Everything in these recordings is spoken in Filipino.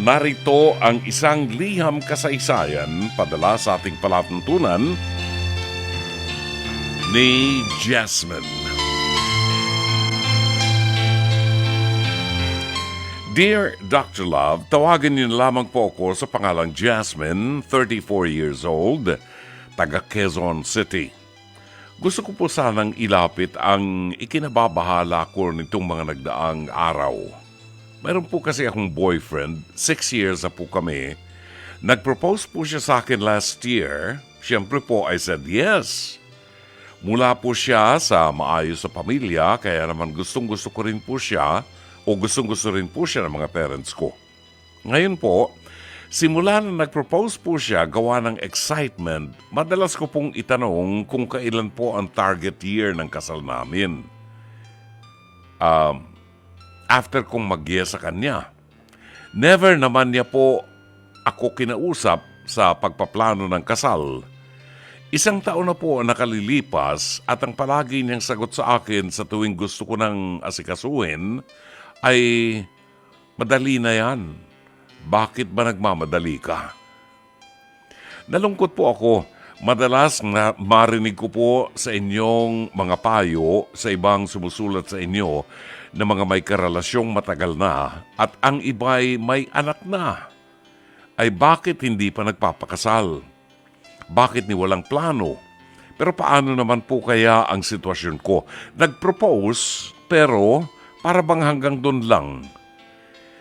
Narito ang isang liham kasaysayan padala sa ating palatuntunan ni Jasmine. Dear Dr. Love, tawagan niyo lamang po ako sa pangalang Jasmine, 34 years old, taga Quezon City. Gusto ko po sanang ilapit ang ikinababahala ko nitong mga nagdaang araw. Meron po kasi akong boyfriend, six years na po kami. Nag-propose po siya sa akin last year. Siyempre po, I said yes. Mula po siya sa maayos sa pamilya, kaya naman gustong gusto ko rin po siya o gustong gusto rin po siya ng mga parents ko. Ngayon po, simula na nag-propose po siya gawa ng excitement, madalas ko pong itanong kung kailan po ang target year ng kasal namin. Um, after kong mag sa kanya. Never naman niya po ako kinausap sa pagpaplano ng kasal. Isang taon na po ang nakalilipas at ang palagi niyang sagot sa akin sa tuwing gusto ko nang asikasuhin ay madali na yan. Bakit ba nagmamadali ka? Nalungkot po ako. Madalas na marinig ko po sa inyong mga payo sa ibang sumusulat sa inyo na mga may karelasyong matagal na at ang iba'y may anak na. Ay bakit hindi pa nagpapakasal? Bakit ni walang plano? Pero paano naman po kaya ang sitwasyon ko? Nag-propose pero para bang hanggang doon lang.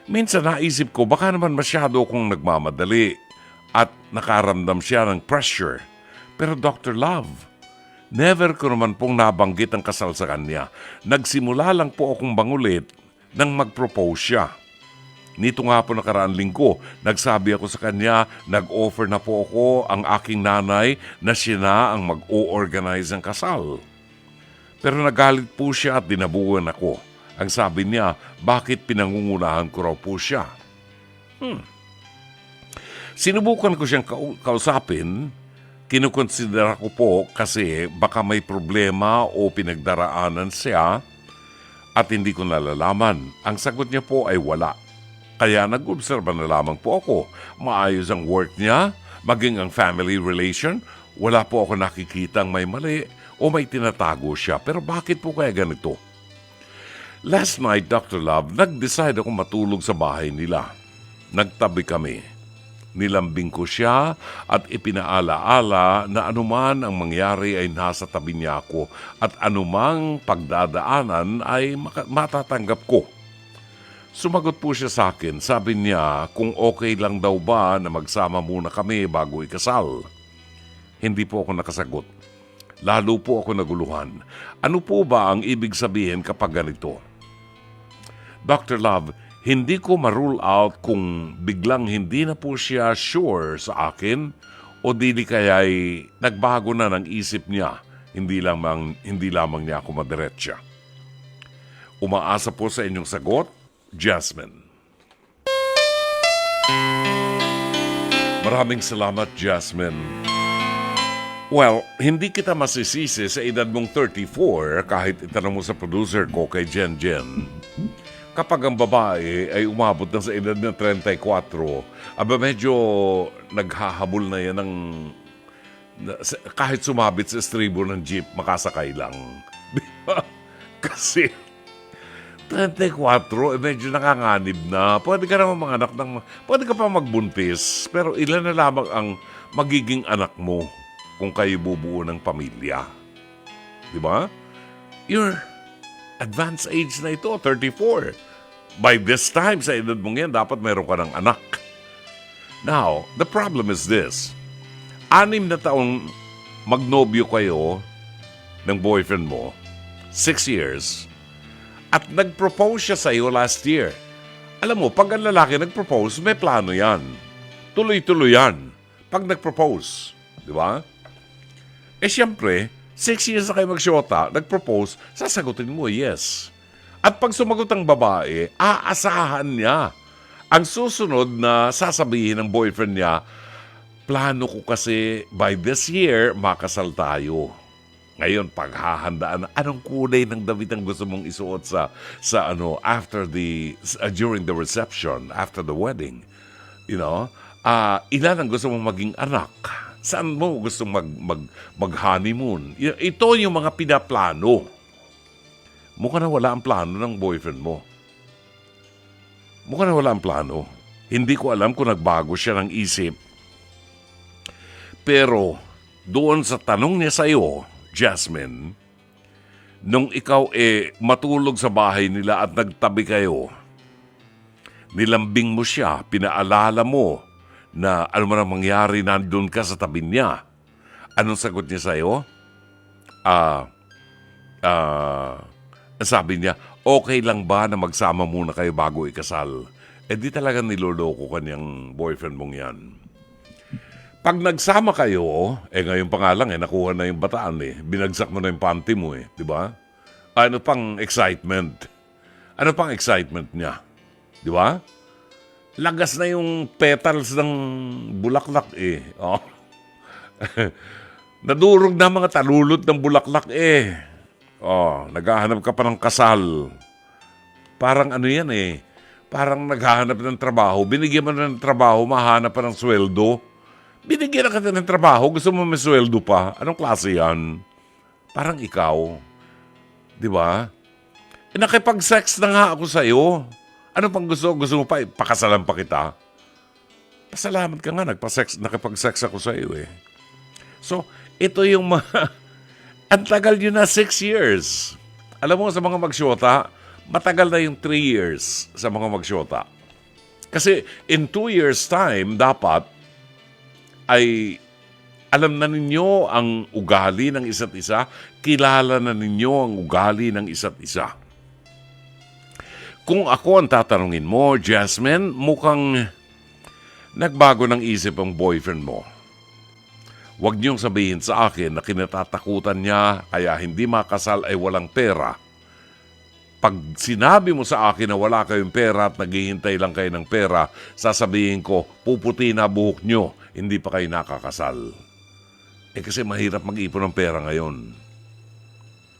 Minsan naisip ko baka naman masyado kong nagmamadali at nakaramdam siya ng pressure. Pero Dr. Love, never ko naman pong nabanggit ang kasal sa kanya. Nagsimula lang po akong bangulit nang mag-propose siya. Nito nga po nakaraan linggo, nagsabi ako sa kanya, nag-offer na po ako ang aking nanay na siya na ang mag-o-organize ng kasal. Pero nagalit po siya at dinabuhan ako. Ang sabi niya, bakit pinangungunahan ko raw po siya? Hmm. Sinubukan ko siyang kau- kausapin, kinukonsidera ko po kasi baka may problema o pinagdaraanan siya at hindi ko nalalaman. Ang sagot niya po ay wala. Kaya nag-obserba na lamang po ako. Maayos ang work niya, maging ang family relation. Wala po ako nakikitang may mali o may tinatago siya. Pero bakit po kaya ganito? Last night, Dr. Love, nag-decide ako matulog sa bahay nila. Nagtabi kami. Nilambing ko siya at ipinaalaala na anuman ang mangyari ay nasa tabi niya ako at anumang pagdadaanan ay matatanggap ko. Sumagot po siya sa akin. Sabi niya kung okay lang daw ba na magsama muna kami bago ikasal. Hindi po ako nakasagot. Lalo po ako naguluhan. Ano po ba ang ibig sabihin kapag ganito? Dr. Love, hindi ko ma-rule out kung biglang hindi na po siya sure sa akin o dili kaya'y nagbago na ng isip niya, hindi lamang, hindi lamang niya ako madiretsa. Umaasa po sa inyong sagot, Jasmine. Maraming salamat, Jasmine. Well, hindi kita masisisi sa edad mong 34 kahit itanong mo sa producer ko kay Jen Jen. Kapag ang babae ay umabot na sa edad ng 34, aba medyo naghahabol na yan ng kahit sumabit sa estribo ng jeep, makasakay lang. Di ba? Kasi 34, eh medyo nakanganib na. Pwede ka naman mga anak ng... Pwede ka pa magbuntis, pero ilan na lamang ang magiging anak mo kung kayo bubuo ng pamilya. Di ba? You're advanced age na ito, 34. By this time, sa edad mong yan, dapat meron ka ng anak. Now, the problem is this. Anim na taong magnobyo kayo ng boyfriend mo, six years, at nag-propose siya sa iyo last year. Alam mo, pag ang lalaki nag-propose, may plano yan. Tuloy-tuloy yan. Pag nag-propose. Di ba? Eh siyempre, six years na kayo magsyota, nag-propose, sasagutin mo, yes. At pag sumagot ang babae, aasahan niya. Ang susunod na sasabihin ng boyfriend niya, plano ko kasi by this year, makasal tayo. Ngayon, paghahandaan, anong kulay ng damit ang gusto mong isuot sa, sa ano, after the, uh, during the reception, after the wedding? You know? Ah, ilan ang gusto mong maging anak? Saan mo gusto mag, mag, mag-honeymoon? Ito yung mga pinaplano. Mukha na wala ang plano ng boyfriend mo. Mukha na wala ang plano. Hindi ko alam kung nagbago siya ng isip. Pero doon sa tanong niya sa iyo, Jasmine, nung ikaw eh matulog sa bahay nila at nagtabi kayo, nilambing mo siya, pinaalala mo na ano man ang mangyari nandun ka sa tabi niya. Anong sagot niya sa iyo? Ah, ah, sabi niya, okay lang ba na magsama muna kayo bago ikasal? Eh di talaga niloloko kanyang boyfriend mong yan. Pag nagsama kayo, eh ngayon pa nga lang eh, nakuha na yung bataan eh. Binagsak mo na yung panty mo eh, di ba? Ano pang excitement? Ano pang excitement niya? Di ba? Lagas na yung petals ng bulaklak eh. Oh. Nadurog na mga talulot ng bulaklak eh. Oh, naghahanap ka pa ng kasal. Parang ano yan eh. Parang naghahanap ng trabaho. Binigyan mo na ng trabaho, mahanap pa ng sweldo. Binigyan na kita ng trabaho, gusto mo may sweldo pa. Anong klase yan? Parang ikaw. Di ba? Eh, nakipag-sex na nga ako sa'yo. Ano pang gusto? Gusto mo pa, pakasalan pa kita? Pasalamat ka nga, nagpa-sex, nakipag-sex ako sa'yo eh. So, ito yung mga... Ang tagal yun na, six years. Alam mo, sa mga magsyota, matagal na yung three years sa mga magsyota. Kasi in two years' time, dapat ay alam na ninyo ang ugali ng isa't isa, kilala na ninyo ang ugali ng isa't isa. Kung ako ang tatanungin mo, Jasmine, mukhang nagbago ng isip ang boyfriend mo. Huwag niyong sabihin sa akin na kinatatakutan niya kaya hindi makasal ay walang pera. Pag sinabi mo sa akin na wala kayong pera at naghihintay lang kayo ng pera, sasabihin ko, puputi na buhok niyo, hindi pa kayo nakakasal. Eh kasi mahirap mag-ipon ng pera ngayon.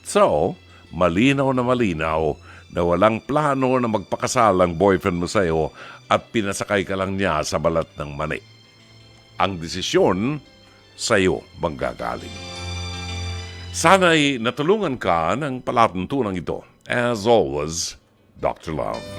So, malinaw na malinaw na walang plano na magpakasal ang boyfriend mo sa'yo at pinasakay ka lang niya sa balat ng mani. Ang desisyon, sa'yo manggagaling. Sana'y natulungan ka ng palatuntunan ito. As always, Dr. Love.